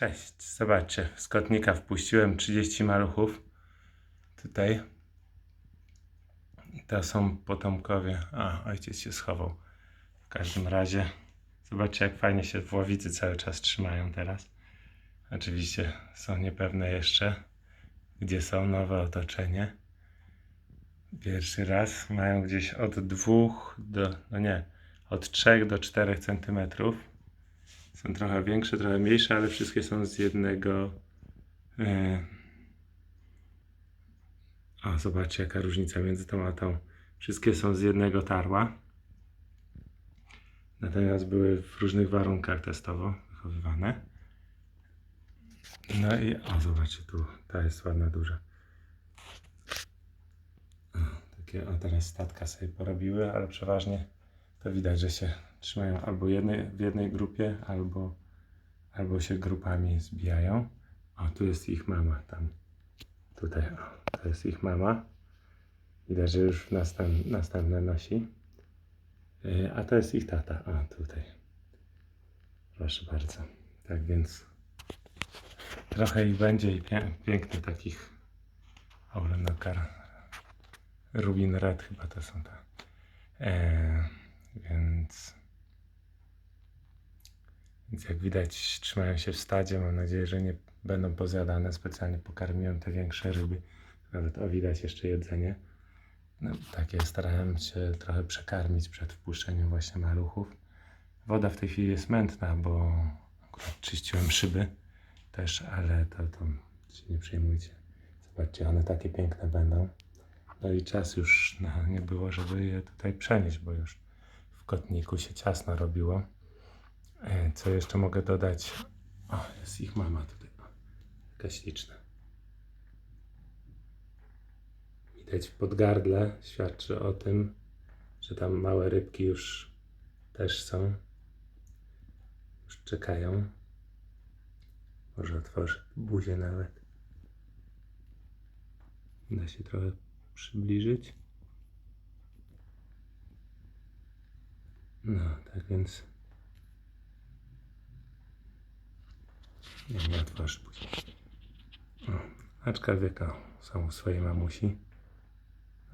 Cześć, zobaczcie, z kotnika wpuściłem 30 maluchów. Tutaj. To są potomkowie. A, ojciec się schował. W każdym razie, zobaczcie, jak fajnie się w ławicy cały czas trzymają teraz. Oczywiście są niepewne jeszcze, gdzie są nowe otoczenie. Pierwszy raz mają gdzieś od dwóch do, no nie, od 3 do 4 centymetrów. Są trochę większe, trochę mniejsze, ale wszystkie są z jednego. e, O, zobaczcie, jaka różnica między tą a tą. Wszystkie są z jednego tarła. Natomiast były w różnych warunkach testowo wychowywane. No i o, zobaczcie, tu ta jest ładna, duża. O, takie, o, teraz statka sobie porobiły, ale przeważnie to widać, że się trzymają albo jednej, w jednej grupie, albo, albo się grupami zbijają. O, tu jest ich mama, tam. Tutaj, o, to jest ich mama. Widać, że już następ, następne nosi. Yy, A to jest ich tata. O, tutaj. Proszę bardzo. Tak więc trochę ich będzie i pie, pięknych takich Aulenokar. Rubin Red chyba to są te. Eee, więc, więc jak widać trzymają się w stadzie. Mam nadzieję, że nie będą pozjadane. Specjalnie pokarmiłem te większe ryby. Nawet o widać jeszcze jedzenie. No, takie starałem się trochę przekarmić przed wpuszczeniem właśnie maluchów. Woda w tej chwili jest mętna, bo akurat czyściłem szyby też, ale to, to się nie przejmujcie. Zobaczcie, one takie piękne będą. No i czas już nie było, żeby je tutaj przenieść, bo już kotniku się ciasno robiło. E, Co jeszcze mogę dodać? O, jest ich mama tutaj. O, jaka śliczna. Widać podgardle, świadczy o tym, że tam małe rybki już też są. Już czekają. Może otworzę buzię nawet. Da się trochę przybliżyć. No, tak więc. Nie, nie otworzę buzi. O, aczkolwiek o, są u swojej mamusi.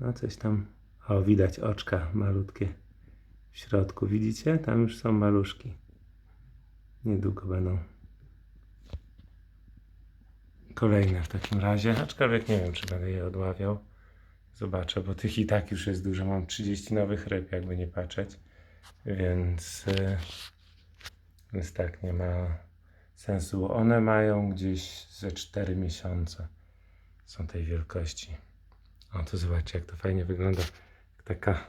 No coś tam. O, widać oczka malutkie w środku. Widzicie? Tam już są maluszki. Niedługo będą kolejne w takim razie. Aczkolwiek nie wiem, czy będę je odławiał. Zobaczę, bo tych i tak już jest dużo. Mam 30 nowych ryb, jakby nie patrzeć. Więc, y, więc tak, nie ma sensu. One mają gdzieś ze 4 miesiące. Są tej wielkości. O, to zobaczcie, jak to fajnie wygląda. Taka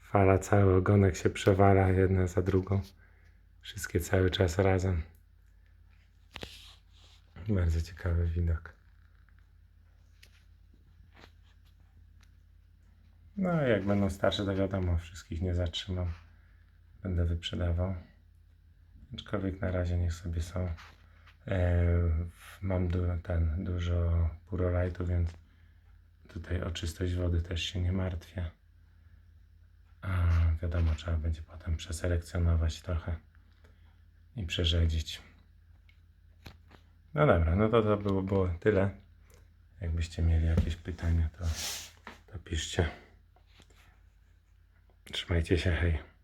fala, cały ogonek się przewala jedna za drugą. Wszystkie cały czas razem. Bardzo ciekawy widok. No, jak będą starsze, to wiadomo, wszystkich nie zatrzymam. Będę wyprzedawał. Aczkolwiek na razie niech sobie są. E, mam du ten, dużo purolajtu, więc tutaj o czystość wody też się nie martwię. A wiadomo, trzeba będzie potem przeselekcjonować trochę i przerzedzić. No dobra, no to to było, było tyle. Jakbyście mieli jakieś pytania, to, to piszcie. Trzymajcie się, hej.